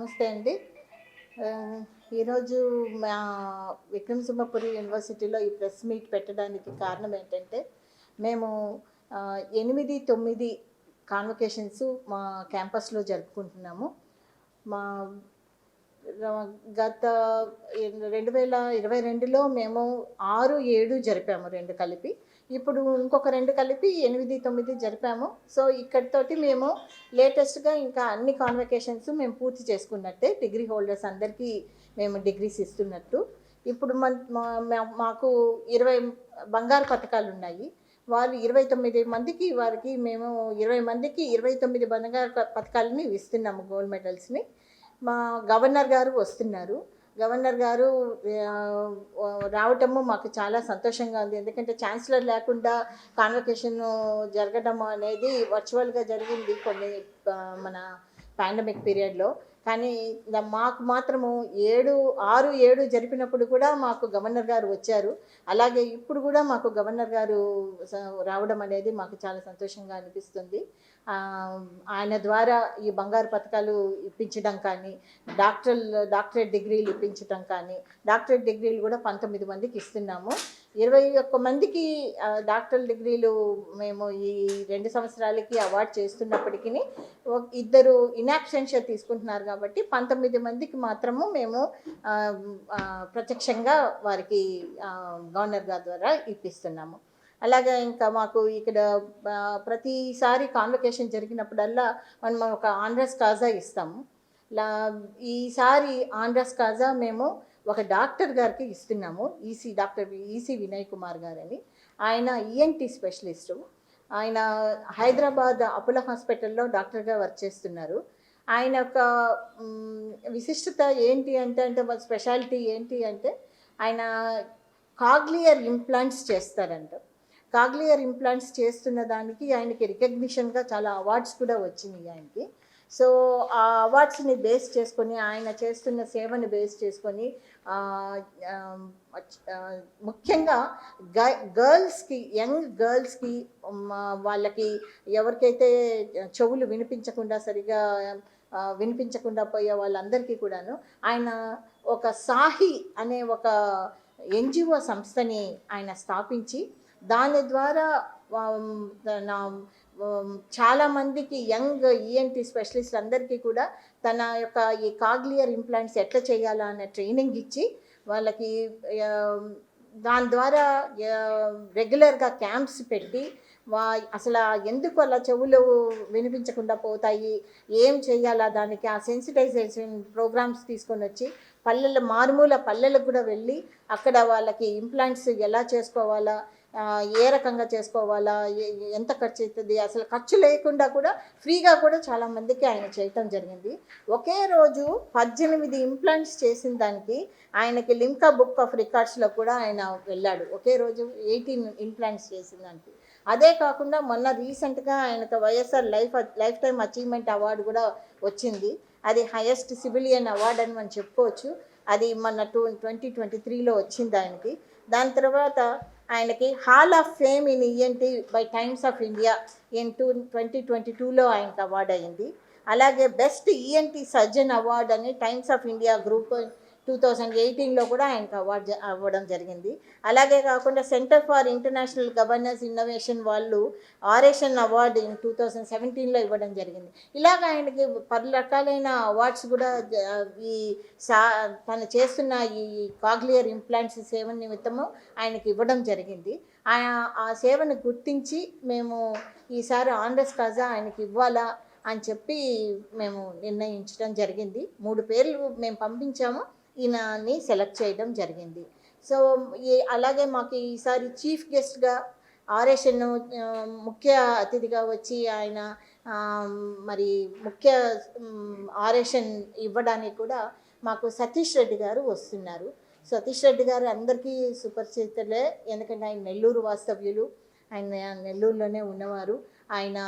నమస్తే అండి. ఈరోజు మా విక్రమసింహపురి యూనివర్సిటీలో ఈ ప్రెస్ మీట్ పెట్టడానికి కారణం ఏంటంటే మేము ఎనిమిది తొమ్మిది కాన్వకేషన్స్ మా క్యాంపస్లో జరుపుకుంటున్నాము. మా గత రెండు వేల ఇరవై రెండులో మేము ఆరు ఏడు జరిపాము రెండు కలిపి. ఇప్పుడు ఇంకొక రెండు కలిపి ఎనిమిది తొమ్మిది జరిపాము. సో ఇక్కడితోటి మేము లేటెస్ట్గా ఇంకా అన్ని కాన్వకేషన్స్ మేము పూర్తి చేసుకున్నట్టే డిగ్రీ హోల్డర్స్ అందరికీ మేము డిగ్రీస్ ఇస్తున్నట్టు. ఇప్పుడు మన మాకు ఇరవై బంగారు పథకాలు ఉన్నాయి వారు ఇరవై తొమ్మిది మందికి వారికి మేము ఇరవై మందికి ఇరవై తొమ్మిది బంగారు పథకాలని ఇస్తున్నాము గోల్డ్ మెడల్స్ని. మా గవర్నర్ గారు వస్తున్నారు. గవర్నర్ గారు రావటము మాకు చాలా సంతోషంగా ఉంది. ఎందుకంటే ఛాన్సలర్ లేకుండా కాన్వకేషన్ జరగడం అనేది వర్చువల్గా జరిగింది కొన్ని మన పాండమిక్ పీరియడ్లో కానీ మాకు మాత్రము ఏడు ఆరు ఏడు జరిపినప్పుడు కూడా మాకు గవర్నర్ గారు వచ్చారు. అలాగే ఇప్పుడు కూడా మాకు గవర్నర్ గారు స- రావడం అనేది మాకు చాలా సంతోషంగా అనిపిస్తుంది. ఆయన ద్వారా ఈ బంగారు పథకాలు ఇప్పించడం కానీ డాక్టర్ డాక్టరేట్ డిగ్రీలు ఇప్పించడం కానీ డాక్టరేట్ డిగ్రీలు కూడా పంతొమ్మిది మందికి ఇస్తున్నాము. ఇరవై ఒక్క మందికి డాక్టర్ డిగ్రీలు మేము ఈ రెండు సంవత్సరాలకి అవార్డ్ చేస్తున్నప్పటికీ ఇద్దరు ఇనాక్సెన్షియర్ తీసుకుంటున్నారు కాబట్టి పంతొమ్మిది మందికి మాత్రము మేము ప్రత్యక్షంగా వారికి గవర్నర్ గారి ద్వారా ఇప్పిస్తున్నాము. అలాగే ఇంకా మాకు ఇక్కడ ప్రతిసారి కాన్వకేషన్ జరిగినప్పుడల్లా మనం ఒక ఆంధ్రస్ కాజా ఇస్తాము. లా ఈసారి ఆంధ్రస్ కాజా మేము ఒక డాక్టర్ గారికి ఇస్తున్నాము EC doctor EC Vinay Kumar గారని. ఆయన ఈఎన్టీ స్పెషలిస్టు. ఆయన హైదరాబాద్ అపోలో హాస్పిటల్లో డాక్టర్గా వర్క్ చేస్తున్నారు. ఆయన యొక్క విశిష్టత ఏంటి అంటే అంటే స్పెషాలిటీ ఏంటి అంటే ఆయన కాగ్లియర్ ఇంప్లాంట్స్ చేస్తారంట. కాగ్లియర్ ఇంప్లాంట్స్ చేస్తున్న దానికి ఆయనకి రికగ్నిషన్గా చాలా అవార్డ్స్ కూడా వచ్చినాయి ఆయనకి. సో ఆ అవార్డ్స్ని బేస్ చేసుకొని ఆయన చేస్తున్న సేవని బేస్ చేసుకొని ముఖ్యంగా గ గర్ల్స్కి యంగ్ గర్ల్స్కి వాళ్ళకి ఎవరికైతే చెవులు వినిపించకుండా సరిగా వినిపించకుండా పోయే వాళ్ళందరికీ కూడాను ఆయన ఒక సాహి అనే ఒక ఎన్జిఓ సంస్థని ఆయన స్థాపించి దాని ద్వారా నా చాలామందికి యంగ్ ఈఎన్టీ స్పెషలిస్ట్ అందరికీ కూడా తన యొక్క ఈ కాగ్లియర్ ఇంప్లాంట్స్ ఎట్లా చేయాలా అనే ట్రైనింగ్ ఇచ్చి వాళ్ళకి దాని ద్వారా రెగ్యులర్గా క్యాంప్స్ పెట్టి వా అసలు ఎందుకు అలా చెవులు వినిపించకుండా పోతాయి ఏం చేయాలా దానికి ఆ సెన్సిటైజేషన్ ప్రోగ్రామ్స్ తీసుకొని వచ్చి పల్లెల మారుమూల పల్లెలకు కూడా వెళ్ళి అక్కడ వాళ్ళకి ఇంప్లాంట్స్ ఎలా చేసుకోవాలా ఏ రకంగా చేసుకోవాలా? ఎంత ఖర్చు అవుతుంది అసలు ఖర్చు లేకుండా కూడా ఫ్రీగా కూడా చాలామందికి ఆయన చేయటం జరిగింది. ఒకే రోజు పద్దెనిమిది ఇంప్లాంట్స్ చేసిన దానికి ఆయనకి లింకా బుక్ ఆఫ్ రికార్డ్స్లో కూడా ఆయన వెళ్ళాడు. ఒకే రోజు ఎయిటీన్ ఇంప్లాంట్స్ చేసిన దానికి. అదే కాకుండా మొన్న రీసెంట్గా ఆయనకు YSR life lifetime achievement award కూడా వచ్చింది. అది హైయెస్ట్ సివిలియన్ అవార్డు అని మనం చెప్పుకోవచ్చు. అది మొన్న టూ ట్వంటీ ట్వంటీ త్రీలో వచ్చింది ఆయనకి. దాని తర్వాత ఆయనకి hall of fame in ENT by Times of India in two twenty twenty టూలో ఆయనకు అవార్డు అయింది అలాగే బెస్ట్ ఈఎన్టీ సర్జన్ అవార్డు అని Times of India group two thousand ఎయిటీన్లో కూడా ఆయనకు అవార్డు అవ్వడం జరిగింది. అలాగే కాకుండా centre for international governance innovation వాళ్ళు oration award in two thousand సెవెంటీన్లో ఇవ్వడం జరిగింది. ఇలాగ ఆయనకి పలు రకాలైన అవార్డ్స్ కూడా ఈ సా తను చేస్తున్న ఈ కాగ్లియర్ ఇంప్లాంట్స్ సేవ నిమిత్తము ఆయనకి ఇవ్వడం జరిగింది. ఆయన ఆ సేవను గుర్తించి మేము ఈసారి ఆండ్రస్ కాజా ఆయనకి ఇవ్వాలా అని చెప్పి మేము నిర్ణయించడం జరిగింది. మూడు పేర్లు మేము పంపించాము. ఈయనని సెలెక్ట్ చేయడం జరిగింది. సో ఈ అలాగే మాకు ఈసారి చీఫ్ గెస్ట్గా ఆర్ఎస్ఎన్ ముఖ్య అతిథిగా వచ్చి ఆయన మరి ముఖ్య ఆర్ఎస్ఎన్ ఇవ్వడానికి కూడా మాకు సతీష్ రెడ్డి గారు వస్తున్నారు. సతీష్ రెడ్డి గారు అందరికీ సుపరిచితులే. ఎందుకంటే ఆయన నెల్లూరు వాస్తవ్యులు. ఆయన నెల్లూరులోనే ఉన్నవారు. ఆయన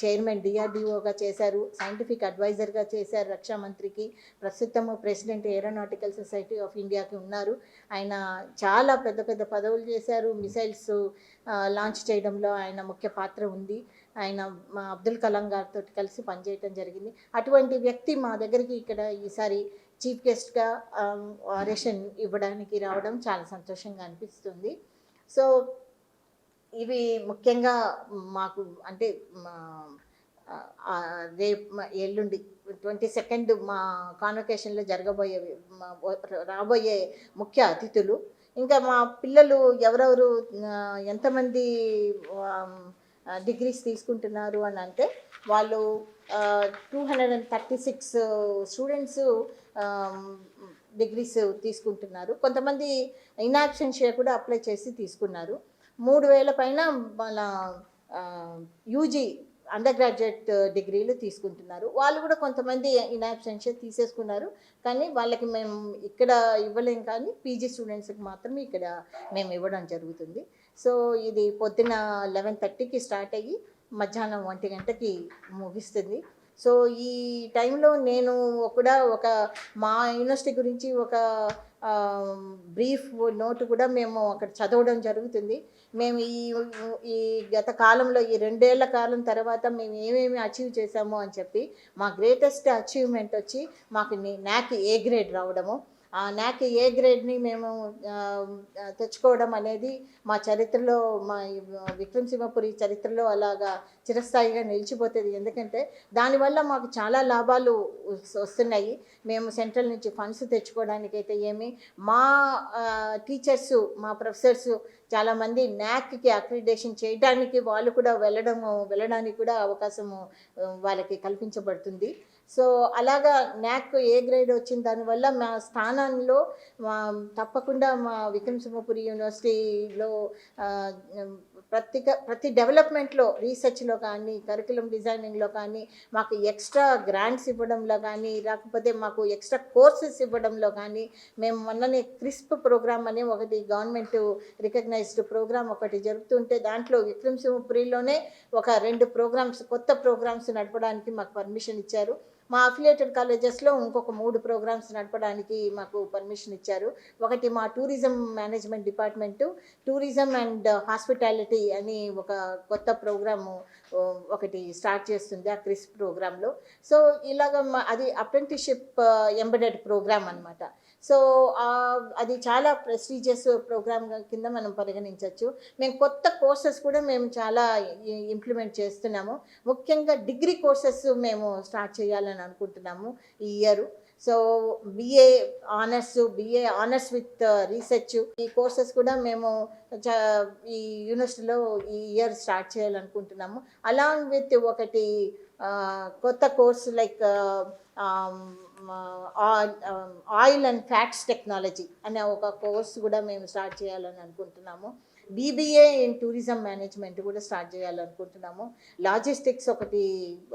చైర్మన్ డిఆర్డిఓగా చేశారు సైంటిఫిక్ అడ్వైజర్గా చేశారు రక్షా మంత్రికి. ప్రస్తుతము ప్రెసిడెంట్ ఏరోనాటికల్ సొసైటీ ఆఫ్ ఇండియాకి ఉన్నారు. ఆయన చాలా పెద్ద పెద్ద పదవులు చేశారు. మిసైల్స్ లాంచ్ చేయడంలో ఆయన ముఖ్య పాత్ర ఉంది. ఆయన మా అబ్దుల్ కలాం గారితో కలిసి పనిచేయటం జరిగింది. అటువంటి వ్యక్తి మా దగ్గరికి ఇక్కడ ఈసారి చీఫ్ గెస్ట్గా ఆరేషన్ ఇవ్వడానికి రావడం చాలా సంతోషంగా అనిపిస్తుంది. సో ఇవి ముఖ్యంగా మాకు అంటే మా రేపు ఎల్లుండి ట్వంటీ సెకండ్ మా కాన్వకేషన్లో జరగబోయే రాబోయే ముఖ్య అతిథులు. ఇంకా మా పిల్లలు ఎవరెవరు ఎంతమంది డిగ్రీస్ తీసుకుంటున్నారు అని అంటే వాళ్ళు two hundred and thirty six students degrees తీసుకుంటున్నారు. కొంతమంది ఇన్యాబ్సెన్షియా కూడా అప్లై చేసి తీసుకున్నారు. మూడు వేల పైన మన యూజీ అండర్ గ్రాడ్యుయేట్ డిగ్రీలు తీసుకుంటున్నారు. వాళ్ళు కూడా కొంతమంది ఇన్యాబ్సెన్షియా తీసేసుకున్నారు. కానీ వాళ్ళకి మేము ఇక్కడ ఇవ్వలేం కానీ పీజీ స్టూడెంట్స్కి మాత్రం ఇక్కడ మేము ఇవ్వడం జరుగుతుంది. సో ఇది పొద్దున లెవెన్ థర్టీకి స్టార్ట్ అయ్యి మధ్యాహ్నం ఒంటి గంటకి ముగిస్తుంది. సో ఈ టైంలో నేను కూడా ఒక మా యూనివర్సిటీ గురించి ఒక బ్రీఫ్ నోట్ కూడా మేము అక్కడ చదవడం జరుగుతుంది. మేము ఈ ఈ గత కాలంలో ఈ రెండేళ్ళ కాలం తర్వాత మేము ఏమేమి అచీవ్ చేసాము అని చెప్పి మా గ్రేటెస్ట్ అచీవ్మెంట్ వచ్చి మాకు నాక్ ఏ గ్రేడ్ రావడము నాక్ ఏ గ్రేడ్ని మేము తెచ్చుకోవడం అనేది మా చరిత్రలో మా విక్రమసింహపురి చరిత్రలో అలాగా చిరస్థాయిగా నిలిచిపోతుంది. ఎందుకంటే దానివల్ల మాకు చాలా లాభాలు వస్తున్నాయి. మేము సెంట్రల్ నుంచి ఫండ్స్ తెచ్చుకోవడానికి అయితే ఏమి మా టీచర్స్ మా ప్రొఫెసర్స్ చాలామంది నాక్కి అక్రిడేషన్ చేయడానికి వాళ్ళు కూడా వెళ్ళడము వెళ్ళడానికి కూడా అవకాశము వాళ్ళకి కల్పించబడుతుంది. సో అలాగా న్యాక్ ఏ గ్రేడ్ వచ్చిన దానివల్ల మా స్థానంలో మా తప్పకుండా మా విక్రమసింహపురి యూనివర్సిటీలో ప్రతి ప్రతి డెవలప్మెంట్లో రీసెర్చ్లో కానీ కరికులం డిజైనింగ్లో కానీ మాకు ఎక్స్ట్రా గ్రాంట్స్ ఇవ్వడంలో కానీ లేకపోతే మాకు ఎక్స్ట్రా కోర్సెస్ ఇవ్వడంలో కానీ మేము మొన్ననే క్రిస్ప్ ప్రోగ్రామ్ అనే ఒకటి గవర్నమెంట్ రికగ్నైజ్డ్ ప్రోగ్రామ్ ఒకటి జరుగుతుంటే దాంట్లో విక్రమసింహపురిలోనే ఒక రెండు ప్రోగ్రామ్స్ కొత్త ప్రోగ్రామ్స్ నడపడానికి మాకు పర్మిషన్ ఇచ్చారు. మా అఫిలియేటెడ్ కాలేజెస్లో ఇంకొక మూడు ప్రోగ్రామ్స్ నడపడానికి మాకు పర్మిషన్ ఇచ్చారు. ఒకటి మా tourism management department tourism and hospitality అని ఒక కొత్త ప్రోగ్రాము ఒకటి స్టార్ట్ చేస్తుంది ఆ క్రిస్ ప్రోగ్రాంలో సో ఇలాగ మా- అది అప్రెంటిషిప్ ఎంబెడెడ్ ప్రోగ్రామ్ అనమాట సో అది చాలా ప్రెస్టీజియస్ ప్రోగ్రామ్ కింద మనం పరిగణించవచ్చు మేము కొత్త కోర్సెస్ కూడా మేము చాలా ఇంప్లిమెంట్ చేస్తున్నాము. ముఖ్యంగా డిగ్రీ కోర్సెస్ మేము స్టార్ట్ చేయాలని అనుకుంటున్నాము ఈ year so BA honours BA honours with research ఈ కోర్సెస్ కూడా మేము చ- ఈ యూనివర్సిటీలో ఈ ఇయర్ స్టార్ట్ చేయాలనుకుంటున్నాము. అలాంగ్ విత్ ఒకటి uh, కొత్త course like uh, um, oil and fats technology అనే ఒక కోర్స్ కూడా మేము స్టార్ట్ చేయాలని అనుకుంటున్నాము. బీబీఏ ఇన్ టూరిజం మేనేజ్మెంట్ కూడా స్టార్ట్ చేయాలనుకుంటున్నాము లాజిస్టిక్స్ ఒకటి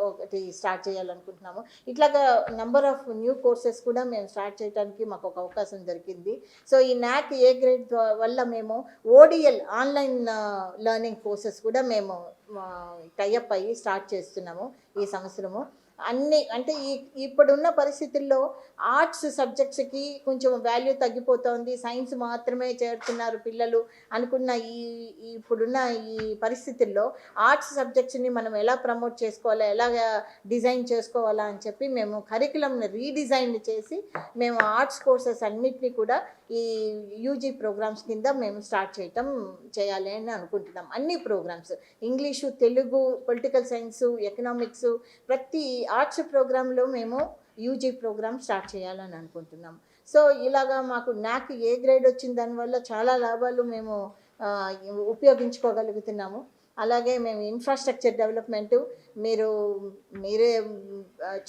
ఒకటి స్టార్ట్ చేయాలనుకుంటున్నాము ఇట్లాగా నెంబర్ ఆఫ్ న్యూ కోర్సెస్ కూడా మేము స్టార్ట్ చేయడానికి మాకు ఒక అవకాశం దొరికింది. సో ఈ నాక్ ఏ గ్రేడ్ వల్ల మేము ఓడిఎల్ ఆన్లైన్ లెర్నింగ్ కోర్సెస్ కూడా మేము టైఅప్ అయ్యి స్టార్ట్ చేస్తున్నాము ఈ సంవత్సరము. అన్ని అంటే ఈ ఇప్పుడున్న పరిస్థితుల్లో ఆర్ట్స్ సబ్జెక్ట్స్కి కొంచెం వాల్యూ తగ్గిపోతోంది. సైన్స్ మాత్రమే చేరుతున్నారు పిల్లలు అనుకున్న ఈ ఇప్పుడున్న ఈ పరిస్థితుల్లో ఆర్ట్స్ సబ్జెక్ట్స్ని మనం ఎలా ప్రమోట్ చేసుకోవాలా ఎలా డిజైన్ చేసుకోవాలా అని చెప్పి మేము కరికులంని రీడిజైన్ చేసి మేము ఆర్ట్స్ కోర్సెస్ అన్నిటినీ కూడా ఈ యూజీ ప్రోగ్రామ్స్ కింద మేము స్టార్ట్ చేయటం చేయాలి అని అనుకుంటున్నాం. అన్ని programmes English Telugu political science economics ప్రతి ఆర్ట్స్ ప్రోగ్రాంలో మేము యూజీ ప్రోగ్రామ్ స్టార్ట్ చేయాలని అనుకుంటున్నాం. సో ఇలాగా మాకు నాకు ఏ గ్రేడ్ వచ్చిన దానివల్ల చాలా లాభాలు మేము ఉపయోగించుకోగలుగుతున్నాము. అలాగే మేము ఇన్ఫ్రాస్ట్రక్చర్ డెవలప్మెంట్ మీరు మీరే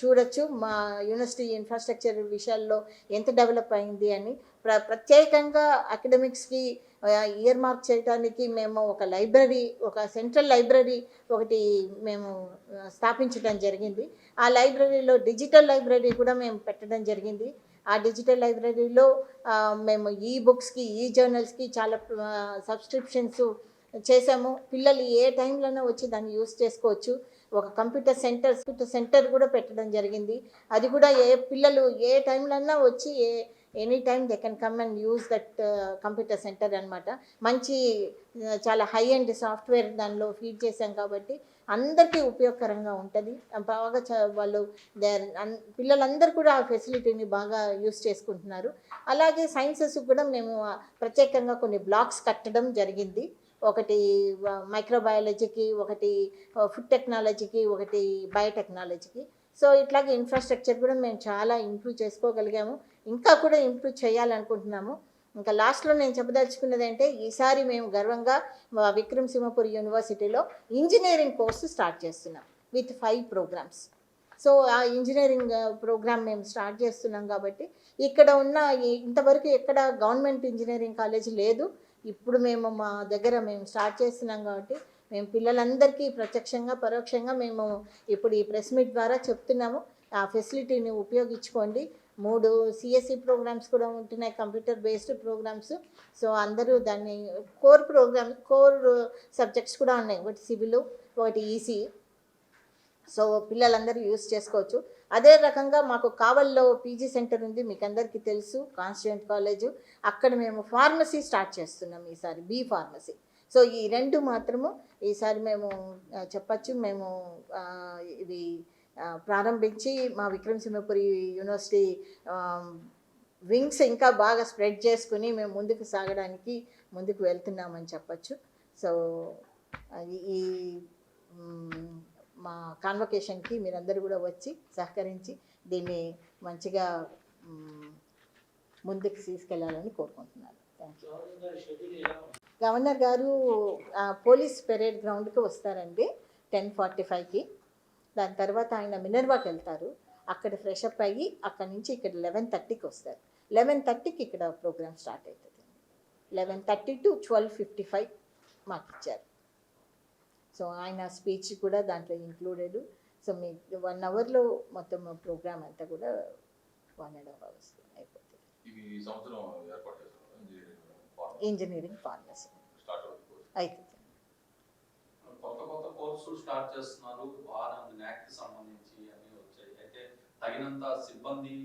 చూడొచ్చు మా యూనివర్సిటీ ఇన్ఫ్రాస్ట్రక్చర్ విషయాల్లో ఎంత డెవలప్ అయింది అని. ప్ర ప్రత్యేకంగా అకాడమిక్స్కి ఇయర్ మార్క్ చేయడానికి మేము ఒక లైబ్రరీ ఒక సెంట్రల్ లైబ్రరీ ఒకటి మేము స్థాపించడం జరిగింది. ఆ లైబ్రరీలో డిజిటల్ లైబ్రరీ కూడా మేము పెట్టడం జరిగింది. ఆ డిజిటల్ లైబ్రరీలో మేము ఈ బుక్స్కి ఈ జర్నల్స్కి చాలా సబ్స్క్రిప్షన్స్ చేసాము పిల్లలు ఏ టైంలోనో వచ్చి దాన్ని యూస్ చేసుకోవచ్చు. ఒక కంప్యూటర్ సెంటర్ సెంటర్ కూడా పెట్టడం జరిగింది. అది కూడా ఏ పిల్లలు ఏ టైంలోనా వచ్చి ఏ any time they can come and use that computer centre అనమాట మంచి uh, చాలా హై అండ్ సాఫ్ట్వేర్ దానిలో ఫీడ్ చేశాం కాబట్టి అందరికీ ఉపయోగకరంగా ఉంటుంది. బాగా చ వాళ్ళు పిల్లలందరూ కూడా ఆ ఫెసిలిటీని బాగా యూస్ చేసుకుంటున్నారు. అలాగే సైన్సెస్ కూడా మేము ప్రత్యేకంగా కొన్ని బ్లాక్స్ కట్టడం జరిగింది. ఒకటి మైక్రోబయాలజీకి ఒకటి ఫుడ్ టెక్నాలజీకి ఒకటి బయోటెక్నాలజీకి సో ఇట్లాగే ఇన్ఫ్రాస్ట్రక్చర్ కూడా మేము చాలా ఇంప్రూవ్ చేసుకోగలిగాము. ఇంకా కూడా ఇంప్రూవ్ చేయాలనుకుంటున్నాము. ఇంకా లాస్ట్లో నేను చెప్పదలుచుకున్నది అంటే ఈసారి మేము గర్వంగా మా విక్రమ్ సింహపూర్ యూనివర్సిటీలో ఇంజనీరింగ్ కోర్సు స్టార్ట్ చేస్తున్నాం విత్ ఫైవ్ ప్రోగ్రామ్స్. సో ఆ ఇంజనీరింగ్ ప్రోగ్రామ్ మేము స్టార్ట్ చేస్తున్నాం కాబట్టి ఇక్కడ ఉన్న ఇంతవరకు ఎక్కడ గవర్నమెంట్ ఇంజనీరింగ్ కాలేజ్ లేదు. ఇప్పుడు మేము మా దగ్గర మేము స్టార్ట్ చేస్తున్నాం కాబట్టి మేము పిల్లలందరికీ ప్రత్యక్షంగా పరోక్షంగా మేము ఇప్పుడు ఈ ప్రెస్ మీట్ ద్వారా చెప్తున్నాము. ఆ ఫెసిలిటీని ఉపయోగించుకోండి. మూడు సిఎస్సి ప్రోగ్రామ్స్ కూడా ఉంటున్నాయి కంప్యూటర్ బేస్డ్ ప్రోగ్రామ్స్ సో అందరూ దాన్ని కోర్ ప్రోగ్రామ్ కోర్ సబ్జెక్ట్స్ కూడా ఉన్నాయి. ఒకటి సివిల్ ఒకటి ఈసీ సో పిల్లలందరూ యూస్ చేసుకోవచ్చు. అదే రకంగా మాకు కావల్లో పీజీ సెంటర్ ఉంది మీకు అందరికీ తెలుసు కాన్స్టిట్యూంట్ కాలేజు అక్కడ మేము ఫార్మసీ స్టార్ట్ చేస్తున్నాం ఈసారి బీ ఫార్మసీ సో ఈ రెండు మాత్రము ఈసారి మేము చెప్పచ్చు. మేము ఇవి ప్రారంభించి మా విక్రమ్ సింహపురి యూనివర్సిటీ వింగ్స్ ఇంకా బాగా స్ప్రెడ్ చేసుకుని మేము ముందుకు సాగడానికి ముందుకు వెళ్తున్నామని చెప్పచ్చు. సో అది ఈ మా కాన్వకేషన్కి మీరందరూ కూడా వచ్చి సహకరించి దీన్ని మంచిగా ముందుకు తీసుకెళ్ళాలని కోరుకుంటున్నాను థ్యాంక్ యూ గవర్నర్ గారు ఆ, పోలీస్ పెరేడ్ గ్రౌండ్కి వస్తారండి టెన్ ఫార్టీ ఫైవ్కి. దాని తర్వాత ఆయన మినర్వాకి వెళ్తారు. అక్కడ ఫ్రెష్ అప్ అయ్యి అక్కడి నుంచి ఇక్కడ లెవెన్ థర్టీకి వస్తారు. లెవెన్ థర్టీకి ఇక్కడ ప్రోగ్రామ్ స్టార్ట్ అవుతుంది eleven thirty to twelve fifty five మాకు ఇచ్చారు. సో ఆయన స్పీచ్ కూడా దాంట్లో ఇంక్లూడెడ్. సో మీ వన్ అవర్లో మొత్తం ప్రోగ్రామ్ అంతా కూడా వన్ అండ్ హాఫ్ అవర్స్ అయిపోతుంది. Engineering pharm engineering pharmacy. అవుతుంది. కొత్త కొత్త కోర్సులు స్టార్ట్ చేస్తున్నారు. వారం NAC కి సంబంధించి అన్ని వచ్చాయి. అయితే తగినంత సిబ్బంది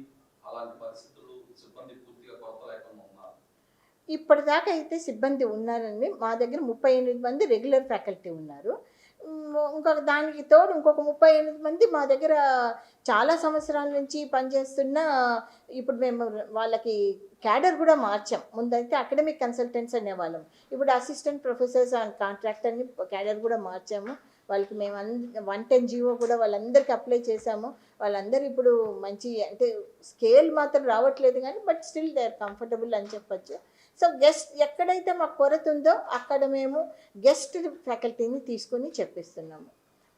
అలాంటి పరిస్థితులు సిబ్బంది పూర్తిగా కొత్త లేకుండా ఉన్నారు. ఇప్పటిదాకా అయితే సిబ్బంది ఉన్నారండి. మా దగ్గర ముప్పై ఎనిమిది మంది రెగ్యులర్ ఫ్యాకల్టీ ఉన్నారు. ఇంకొక దానికి తోడు ఇంకొక ముప్పై ఎనిమిది మంది మా దగ్గర చాలా సంవత్సరాల నుంచి పనిచేస్తున్న ఇప్పుడు మేము వాళ్ళకి క్యాడర్ కూడా మార్చాం. ముందైతే అకాడమిక్ కన్సల్టెంట్స్ అనేవాళ్ళం. ఇప్పుడు అసిస్టెంట్ ప్రొఫెసర్స్ అండ్ కాంట్రాక్ట్ అని క్యాడర్ కూడా మార్చాము. వాళ్ళకి మేము అంద వన్ టెన్ జీవో కూడా వాళ్ళందరికీ అప్లై చేశాము. వాళ్ళందరూ ఇప్పుడు మంచి అంటే స్కేల్ మాత్రం రావట్లేదు కానీ but still they are comfortable అని చెప్పొచ్చు. సో గెస్ట్ ఎక్కడైతే మాకు కొరత ఉందో అక్కడ మేము గెస్ట్ ఫ్యాకల్టీని తీసుకుని చెప్పిస్తున్నాము.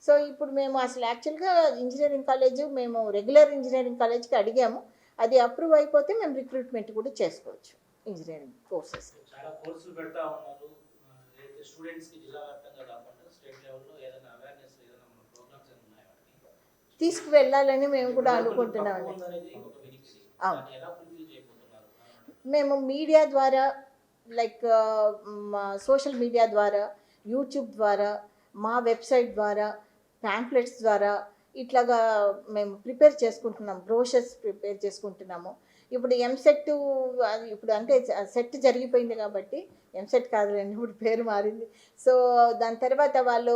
సో ఇప్పుడు మేము అసలు యాక్చువల్గా ఇంజనీరింగ్ కాలేజ్ మేము రెగ్యులర్ ఇంజనీరింగ్ కాలేజ్కి అడిగాము. అది అప్రూవ్ అయిపోతే మేము రిక్రూట్మెంట్ కూడా చేసుకోవచ్చు ఇంజనీరింగ్ కోర్సెస్? తీసుకువెళ్ళాలని మేము కూడా అనుకుంటున్నామండి. మేము మీడియా ద్వారా లైక్ మా సోషల్ మీడియా ద్వారా యూట్యూబ్ ద్వారా మా వెబ్సైట్ ద్వారా ప్యాంప్లెట్స్ ద్వారా ఇట్లాగా మేము ప్రిపేర్ చేసుకుంటున్నాం బ్రోషర్స్ ప్రిపేర్ చేసుకుంటున్నాము. ఇప్పుడు ఎంసెట్ ఇప్పుడు అంటే సెట్ జరిగిపోయింది కాబట్టి ఎంసెట్ కాదులేండి ఇప్పుడు పేరు మారింది. సో దాని తర్వాత వాళ్ళు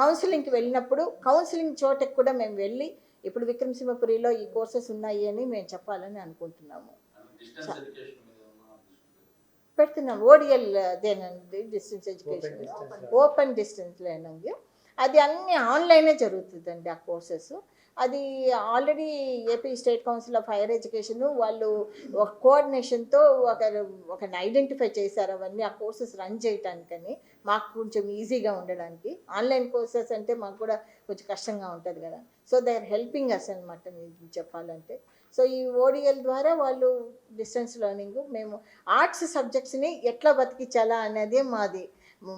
కౌన్సిలింగ్కి వెళ్ళినప్పుడు కౌన్సిలింగ్ చోటకి కూడా మేము వెళ్ళి ఇప్పుడు విక్రమసింహపురిలో ఈ కోర్సెస్ ఉన్నాయి అని మేము చెప్పాలని అనుకుంటున్నాము. పెడుతున్నాం. ఓడిఎల్ దేనండి డిస్టెన్స్ ఎడ్యుకేషన్ ఓపెన్ డిస్టెన్స్ లేనండి అది అన్ని ఆన్లైనే జరుగుతుందండి ఆ కోర్సెస్. అది already AP state council of higher education వాళ్ళు ఒక కోఆర్డినేషన్తో ఒక ఒకరిని ఐడెంటిఫై చేశారు అవన్నీ ఆ కోర్సెస్ రన్ చేయటానికని మాకు కొంచెం ఈజీగా ఉండడానికి. ఆన్లైన్ కోర్సెస్ అంటే మాకు కూడా కొంచెం కష్టంగా ఉంటుంది కదా. So they are helping us అనమాట మీకు చెప్పాలంటే. సో ఈ ఓడిఎల్ ద్వారా వాళ్ళు డిస్టెన్స్ లెర్నింగ్ మేము ఆర్ట్స్ సబ్జెక్ట్స్ని ఎట్లా బతికించాలా అనేది మాది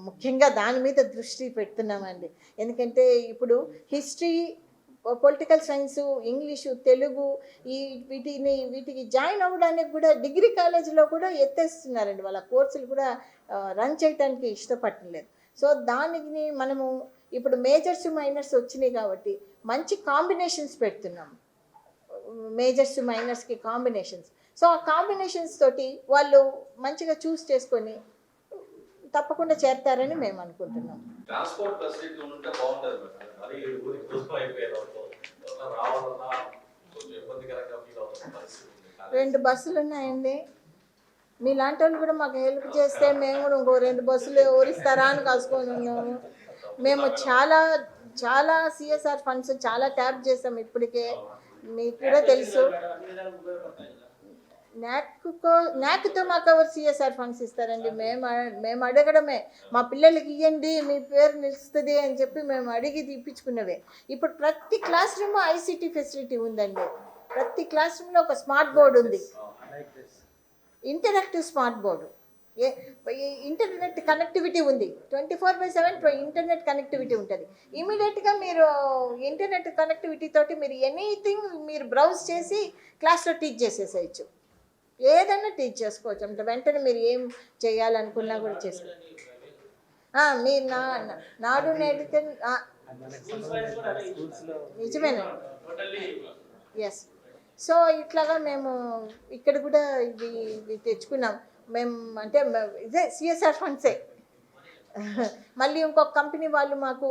ముఖ్యంగా దాని మీద దృష్టి పెడుతున్నామండి. ఎందుకంటే ఇప్పుడు history political science English Telugu ఈ వీటిని వీటికి జాయిన్ అవ్వడానికి కూడా డిగ్రీ కాలేజీలో కూడా ఎత్తేస్తున్నారండి. వాళ్ళ కోర్సులు కూడా రన్ చేయడానికి ఇష్టపడలేదు సో దానికి మనము ఇప్పుడు మేజర్స్ మైనర్స్ వచ్చినాయి కాబట్టి మంచి కాంబినేషన్స్ పెడుతున్నాం. మేజర్స్ మైనర్స్కి కాంబినేషన్స్. సో ఆ కాంబినేషన్స్ తోటి వాళ్ళు మంచిగా చూస్ చేసుకొని తప్పకుండా చేరతారని మేము అనుకుంటున్నాం. ట్రాన్స్పోర్ట్ ఫెసిలిటీ ఉంటే బాగుంటుంది మేడం. మరి ఊరికి దూరం అయిపోయారు ఎవరన్నా రావాలన్నా కొంచెం ఇబ్బందికరంగా ఫీల్ అవుతున్న పరిస్థితి ఉంది. రెండు బస్సులు ఉన్నాయండి. మీలాంటి వాళ్ళు కూడా మాకు హెల్ప్ చేస్తే మేము కూడా ఇంకో రెండు బస్సులు ఊరిస్తారా అని కాసుకొని ఉన్నాము. మేము చాలా చాలా సిఎస్ఆర్ ఫండ్స్ చాలా ట్యాప్ చేసాం ఇప్పటికే. మీకు కూడా తెలుసు అన్ని విధాలుగా ఉపయోగపడతాయి కదా నాకుకో నాకుతో మాకు ఎవరు సిఎస్ఆర్ ఫండ్స్ ఇస్తారండి. మేము మేము అడగడమే. మా పిల్లలకి ఇవ్వండి మీ పేరు నిలుస్తుంది అని చెప్పి మేము అడిగి తీపించుకున్నవే ఇప్పుడు ప్రతి క్లాస్ రూమ్ ఐసీటీ ఫెసిలిటీ ఉందండి. ప్రతి క్లాస్ రూమ్లో ఒక స్మార్ట్ బోర్డు ఉంది. Interactive smart board. Internet connectivity ఉంది. Twenty four by seven internet connectivity ఉంటుంది. ఇమీడియట్గా మీరు ఇంటర్నెట్ కనెక్టివిటీ తోటి మీరు ఎనీథింగ్ మీరు బ్రౌజ్ చేసి క్లాస్లో టీచ్ చేసేసేయచ్చు. ఏదైనా టీచ్ చేసుకోవచ్చు. అంటే వెంటనే మీరు ఏం చేయాలనుకున్నా కూడా చేసుకోవచ్చు మీరు నా నాడు నేడు నిజమేనా? ఎస్ సో ఇట్లాగా మేము ఇక్కడ కూడా ఇవి ఇవి తెచ్చుకున్నాం. మేము అంటే ఇదే సిఎస్ఆర్ ఫండ్సే మళ్ళీ ఇంకొక కంపెనీ వాళ్ళు మాకు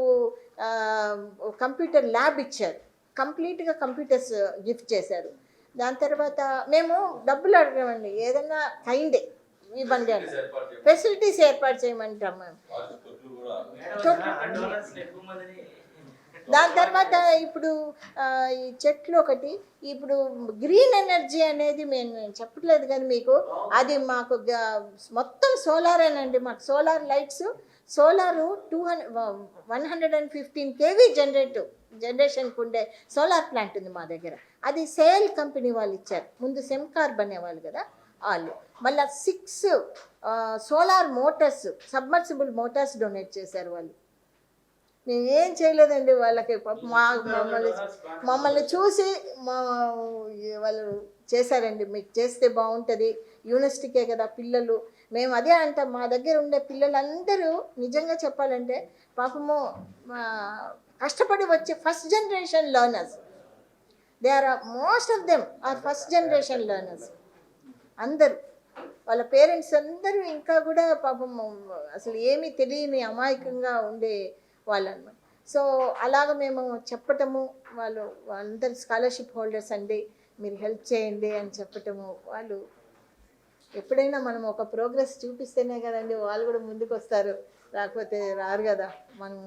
కంప్యూటర్ ల్యాబ్ ఇచ్చారు. కంప్లీట్గా కంప్యూటర్స్ గిఫ్ట్ చేశారు. దాని తర్వాత మేము డబ్బులు అడగమండి. ఏదన్నా కైండే ఇవ్వండి అంటే. ఫెసిలిటీస్ ఏర్పాటు చేయమంటాం మేము. దాని తర్వాత ఇప్పుడు ఈ చెట్లు ఒకటి ఇప్పుడు గ్రీన్ ఎనర్జీ అనేది మేము నేను చెప్పట్లేదు కానీ మీకు అది మాకు గ- మొత్తం సోలారేనండి మాకు solar lights solar two hundred one hundred and fifteen KV generative జనరేషన్కి ఉండే సోలార్ ప్లాంట్ ఉంది మా దగ్గర. అది సేల్ కంపెనీ వాళ్ళు ఇచ్చారు. ముందు సెమ్కార్బ్ అనేవాళ్ళు కదా వాళ్ళు. మళ్ళీ six solar motors submersible motors donate చేశారు వాళ్ళు. మేము ఏం చేయలేదండి వాళ్ళకి పాపం మా మమ్మల్ని మమ్మల్ని చూసి మా వాళ్ళు చేశారండి. మీకు చేస్తే బాగుంటుంది. యూనివర్సిటీకే కదా పిల్లలు. మేము అదే అంటాం. మా దగ్గర ఉండే పిల్లలందరూ నిజంగా చెప్పాలంటే పాపము కష్టపడి వచ్చే first generation learners they are most of them are first generation learners అందరూ వాళ్ళ పేరెంట్స్ అందరూ ఇంకా కూడా పాపం అసలు ఏమీ తెలియని అమాయకంగా ఉండే వాళ్ళనమాట సో అలాగ మేము చెప్పటము వాళ్ళు వాళ్ళందరూ స్కాలర్షిప్ హోల్డర్స్ అండి మీరు హెల్ప్ చేయండి అని చెప్పటము వాళ్ళు ఎప్పుడైనా మనం ఒక ప్రోగ్రెస్ చూపిస్తేనే కదండి వాళ్ళు కూడా ముందుకు వస్తారు రాకపోతే రారు కదా మనం